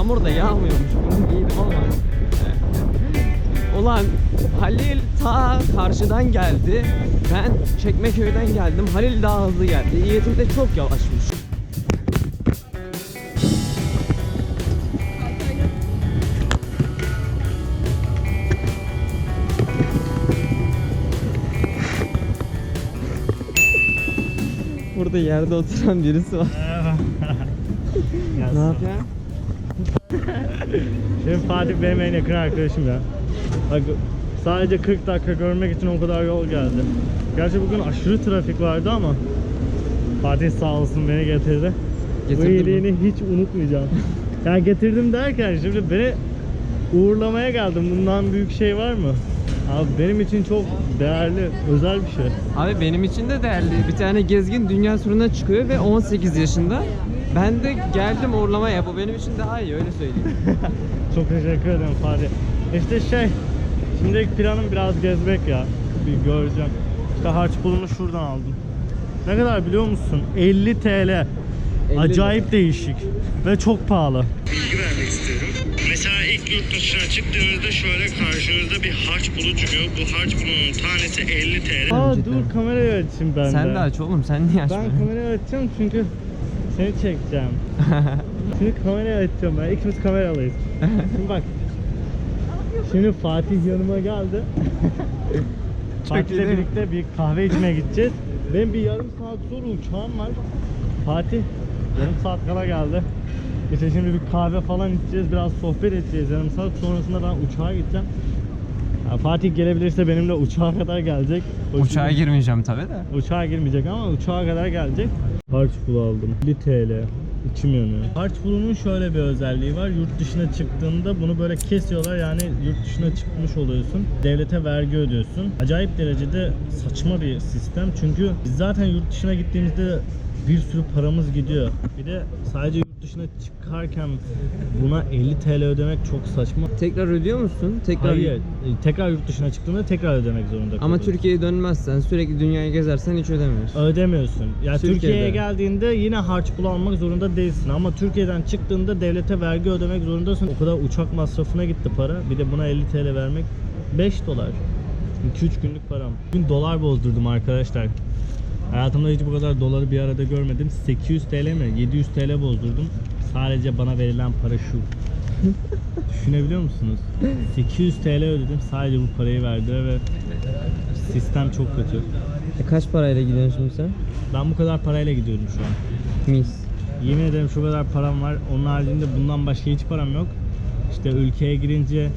Yağmur da yağmıyormuş. Bunu giydim ama. Ulan Halil ta karşıdan geldi. Ben Çekmeköy'den geldim. Halil daha hızlı geldi. İYT'de de çok yavaşmış. Burada yerde oturan birisi var. ne yapıyor? Şimdi Fatih benim en yakın arkadaşım ya. Bak sadece 40 dakika görmek için o kadar yol geldi. Gerçi bugün aşırı trafik vardı ama Fatih sağ olsun beni getirdi. Bu Getirdin mi? iyiliğini hiç unutmayacağım. yani getirdim derken şimdi beni uğurlamaya geldim. Bundan büyük şey var mı? Abi benim için çok değerli, özel bir şey. Abi benim için de değerli. Bir tane gezgin dünya turuna çıkıyor ve 18 yaşında. Ben de geldim uğurlamaya. Bu benim için daha iyi öyle söyleyeyim. Çok teşekkür ederim Fatih. İşte şey, şimdilik planım biraz gezmek ya. Bir göreceğim. İşte harç pulunu şuradan aldım. Ne kadar biliyor musun? 50 TL. 50 Acayip değişik ve çok pahalı. İlk yurt dışına çıktığınızda şöyle karşınızda bir harç pulu çıkıyor. Bu harç pulunun tanesi 50 TL. Aa dur kamerayı açayım ben Sen de. aç oğlum sen niye Ben açmıyorsun? kamerayı açacağım çünkü seni çekeceğim. Şimdi kamerayı açacağım ben. İkimiz kameralıyız. Şimdi bak. Şimdi Fatih yanıma geldi. Fatih'le birlikte bir kahve içmeye gideceğiz. Benim bir yarım saat sonra uçağım var. Fatih yarım saat kala geldi. İşte şimdi bir kahve falan içeceğiz, biraz sohbet edeceğiz yarım saat. Sonrasında ben uçağa gideceğim. Ya Fatih gelebilirse benimle uçağa kadar gelecek. O Uçağa şimdi- girmeyeceğim tabi de. Uçağa girmeyecek ama uçağa kadar gelecek. Harç pulu aldım. 1 TL. İçim yanıyor. Harç pulunun şöyle bir özelliği var. Yurt dışına çıktığında bunu böyle kesiyorlar. Yani yurt dışına çıkmış oluyorsun. Devlete vergi ödüyorsun. Acayip derecede saçma bir sistem. Çünkü biz zaten yurt dışına gittiğimizde bir sürü paramız gidiyor. Bir de sadece dışına çıkarken buna 50 TL ödemek çok saçma. Tekrar ödüyor musun? Tekrar Hayır. e, Tekrar yurt dışına çıktığında tekrar ödemek zorunda Ama kalıyorsun. Türkiye'ye dönmezsen sürekli dünyayı gezersen hiç ödemiyorsun. Ödemiyorsun. Ya Türkiye'de. Türkiye'ye geldiğinde yine harç pulu almak zorunda değilsin ama Türkiye'den çıktığında devlete vergi ödemek zorundasın. O kadar uçak masrafına gitti para. Bir de buna 50 TL vermek 5 dolar. 2-3 günlük param. Bugün dolar bozdurdum arkadaşlar. Hayatımda hiç bu kadar doları bir arada görmedim. 800 TL mi? 700 TL bozdurdum. Sadece bana verilen para şu. Düşünebiliyor musunuz? 800 TL ödedim. Sadece bu parayı verdiler ve sistem çok kötü. E kaç parayla gidiyorsun şimdi sen? Ben bu kadar parayla gidiyorum şu an. Mis. Yemin ederim şu kadar param var. Onun haricinde bundan başka hiç param yok. İşte ülkeye girince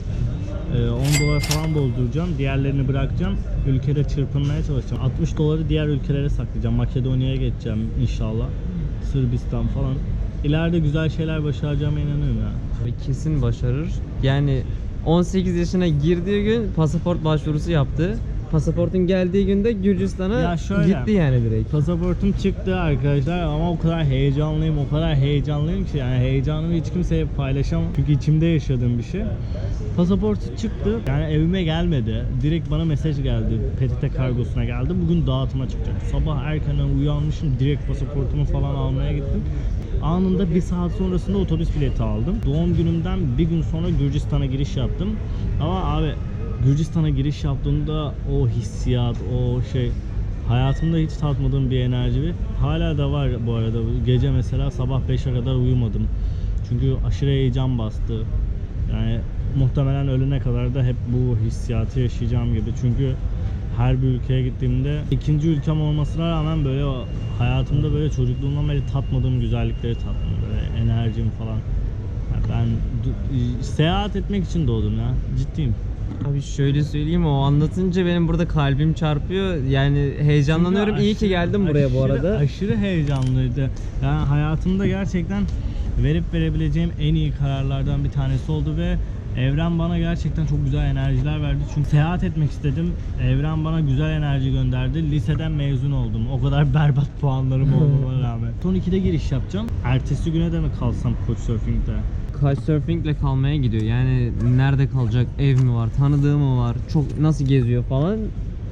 10 dolar falan bozduracağım. Diğerlerini bırakacağım. Ülkede çırpınmaya çalışacağım. 60 doları diğer ülkelere saklayacağım. Makedonya'ya geçeceğim inşallah. Sırbistan falan. İleride güzel şeyler başaracağıma inanıyorum ya. Ve kesin başarır. Yani 18 yaşına girdiği gün pasaport başvurusu yaptı. Pasaportun geldiği günde Gürcistan'a Ya şöyle. gitti yani direkt. Pasaportum çıktı arkadaşlar ama o kadar heyecanlıyım, o kadar heyecanlıyım ki yani heyecanımı hiç kimseye paylaşamam. Çünkü içimde yaşadığım bir şey. Pasaportu çıktı. Yani evime gelmedi. Direkt bana mesaj geldi. PTT kargosuna geldi. Bugün dağıtıma çıkacak. Sabah erkenden uyanmışım. Direkt pasaportumu falan almaya gittim. Anında bir saat sonrasında otobüs bileti aldım. Doğum günümden bir gün sonra Gürcistan'a giriş yaptım. Ama abi Gürcistan'a giriş yaptığımda o hissiyat, o şey hayatımda hiç tatmadığım bir enerji ve hala da var bu arada. Gece mesela sabah 5'e kadar uyumadım. Çünkü aşırı heyecan bastı. Yani muhtemelen ölene kadar da hep bu hissiyatı yaşayacağım gibi. Çünkü her bir ülkeye gittiğimde ikinci ülkem olmasına rağmen böyle hayatımda böyle çocukluğumdan beri tatmadığım güzellikleri tattım. Böyle enerjim falan. Yani ben seyahat etmek için doğdum ya. Ciddiyim. Abi şöyle söyleyeyim o anlatınca benim burada kalbim çarpıyor. Yani heyecanlanıyorum. Çünkü İyi ki geldim buraya bu aşırı- arada. Aşırı heyecanlıydı. Yani hayatımda gerçekten verip verebileceğim en iyi kararlardan bir tanesi oldu ve Evren bana gerçekten çok güzel enerjiler verdi. Çünkü seyahat etmek istedim. Evren bana güzel enerji gönderdi. Liseden mezun oldum. O kadar berbat puanlarım olmama rağmen. Son 2'de giriş yapacağım. Ertesi güne de mi kalsam Couchsurfing'de? Couchsurfingle kalmaya gidiyor. Yani nerede kalacak? Ev mi var? Tanıdığı mı var? Çok nasıl geziyor falan?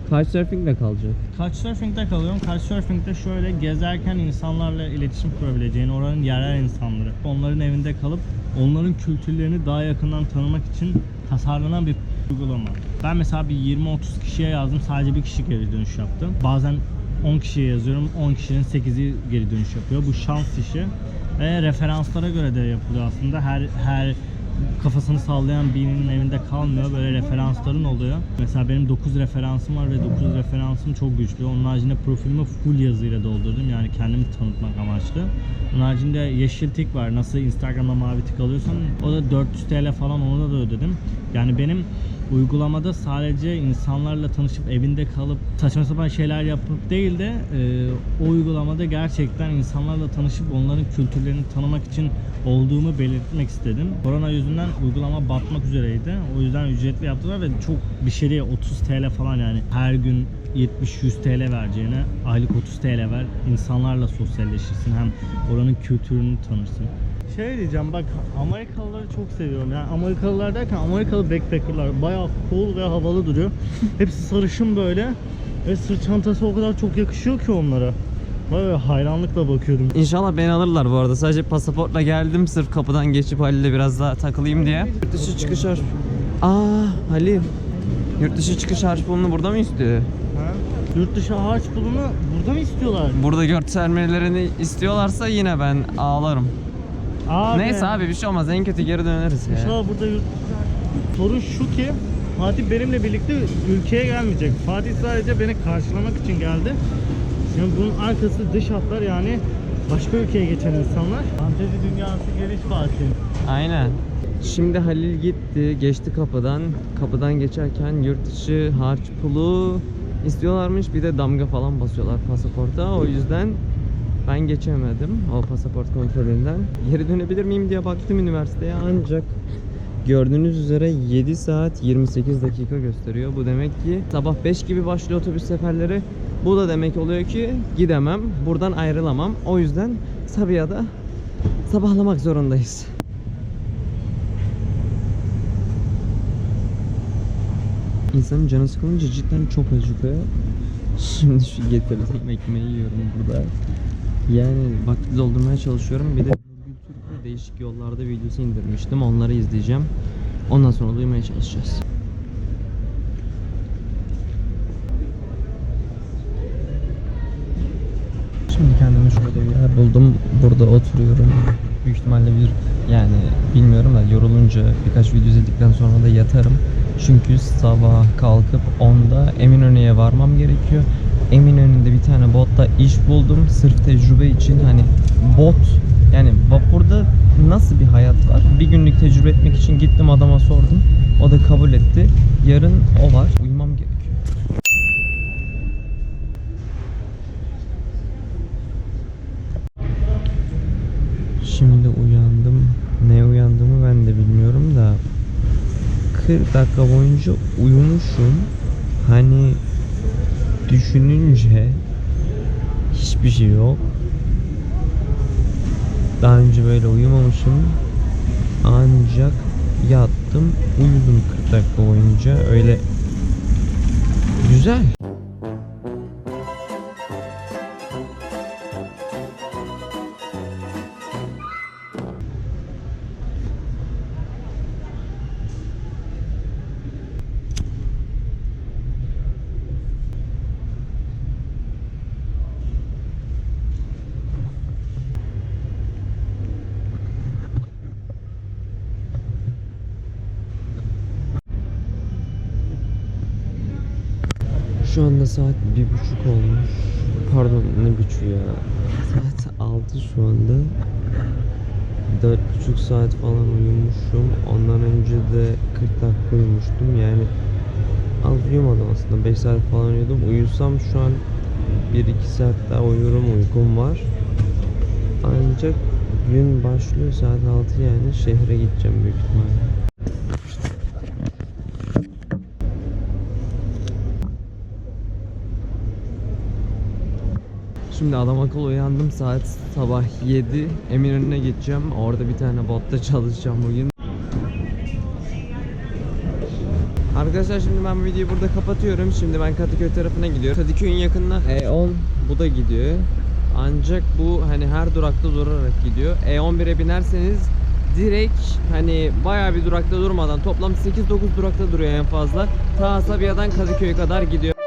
Couchsurfing'de kalacak. Couchsurfing'de kalıyorum. Couchsurfing'de şöyle gezerken insanlarla iletişim kurabileceğin oranın yerel insanları. Onların evinde kalıp onların kültürlerini daha yakından tanımak için tasarlanan bir uygulama. Ben mesela bir 20-30 kişiye yazdım. Sadece bir kişi geri dönüş yaptı. Bazen 10 kişiye yazıyorum. 10 kişinin 8'i geri dönüş yapıyor. Bu şans işi. Ve referanslara göre de yapılıyor aslında. Her her kafasını sallayan birinin evinde kalmıyor. Böyle referansların oluyor. Mesela benim 9 referansım var ve 9 referansım çok güçlü. Onun haricinde profilimi full yazıyla doldurdum. Yani kendimi tanıtmak amaçlı. Onun haricinde yeşil tik var. Nasıl Instagram'da mavi tik alıyorsan o da 400 TL falan onu da ödedim. Yani benim uygulamada sadece insanlarla tanışıp evinde kalıp saçma sapan şeyler yapıp değil de e, o uygulamada gerçekten insanlarla tanışıp onların kültürlerini tanımak için olduğumu belirtmek istedim. Korona yüzünden uygulama batmak üzereydi. O yüzden ücretli yaptılar ve çok bir şeye 30 TL falan yani her gün 70-100 TL vereceğine aylık 30 TL ver. insanlarla sosyalleşirsin hem oranın kültürünü tanırsın. Şey diyeceğim bak Amerikalıları çok seviyorum. Yani Amerikalılar derken Amerikalı backpackerlar bayağı cool ve havalı duruyor. Hepsi sarışın böyle ve sırt çantası o kadar çok yakışıyor ki onlara. Böyle hayranlıkla bakıyordum. İnşallah beni alırlar bu arada. Sadece pasaportla geldim sırf kapıdan geçip Halil'le biraz daha takılayım diye. Yurt dışı çıkış harç... Aa Halil. Yurt dışı çıkış harç pulunu burada mı istiyor? Ha? Yurt dışı harç pulunu burada mı istiyorlar? Burada göstermelerini istiyorlarsa yine ben ağlarım. Abi. Neyse abi bir şey olmaz. En kötü geri döneriz ya. İnşallah burada yurt... Sorun şu ki Fatih benimle birlikte ülkeye gelmeyecek. Fatih sadece beni karşılamak için geldi. Şimdi bunun arkası dış hatlar yani başka ülkeye geçen insanlar. Fantezi dünyası geniş Fatih. Aynen. Şimdi Halil gitti, geçti kapıdan. Kapıdan geçerken yurt dışı harç pulu istiyorlarmış. Bir de damga falan basıyorlar pasaporta. O yüzden ben geçemedim o pasaport kontrolünden. Geri dönebilir miyim diye baktım üniversiteye ancak gördüğünüz üzere 7 saat 28 dakika gösteriyor. Bu demek ki sabah 5 gibi başlıyor otobüs seferleri. Bu da demek oluyor ki gidemem, buradan ayrılamam. O yüzden Sabiha'da sabahlamak zorundayız. İnsanın canı sıkılınca cidden çok acıkıyor. Şimdi şu getirdiğim ekmeği yiyorum burada. Yani vakti doldurmaya çalışıyorum. Bir de Nurgül Türk'le değişik yollarda videosu indirmiştim. Onları izleyeceğim. Ondan sonra duymaya çalışacağız. Şimdi kendime şöyle bir yer buldum. Burada oturuyorum. Büyük ihtimalle bir yani bilmiyorum da yorulunca birkaç video izledikten sonra da yatarım. Çünkü sabah kalkıp 10'da Eminönü'ye varmam gerekiyor. Eminönü'nde bir tane botta iş buldum. Sırf tecrübe için hani bot yani vapurda nasıl bir hayat var? Bir günlük tecrübe etmek için gittim adama sordum. O da kabul etti. Yarın o var. Uyumam gerekiyor. Şimdi uyandım. Ne uyandığımı ben de bilmiyorum da 40 dakika boyunca uyumuşum. Hani düşününce hiçbir şey yok. Daha önce böyle uyumamışım. Ancak yattım, uyudum 40 dakika boyunca. Öyle güzel. Şu anda saat bir buçuk olmuş. Pardon ne buçuk ya. Saat altı şu anda. Dört buçuk saat falan uyumuşum. Ondan önce de 40 dakika uyumuştum. Yani az uyumadım aslında. 5 saat falan uyudum. Uyusam şu an 1-2 saat daha uyurum uykum var. Ancak gün başlıyor saat 6 yani şehre gideceğim büyük ihtimalle. Şimdi adam akıllı uyandım saat sabah 7 Eminönü'ne gideceğim orada bir tane botta çalışacağım bugün Arkadaşlar şimdi ben bu videoyu burada kapatıyorum. Şimdi ben Kadıköy tarafına gidiyorum. Kadıköy'ün yakınına E10 bu da gidiyor. Ancak bu hani her durakta durarak gidiyor. E11'e binerseniz direkt hani bayağı bir durakta durmadan toplam 8-9 durakta duruyor en fazla. Ta Sabia'dan Kadıköy'e kadar gidiyor.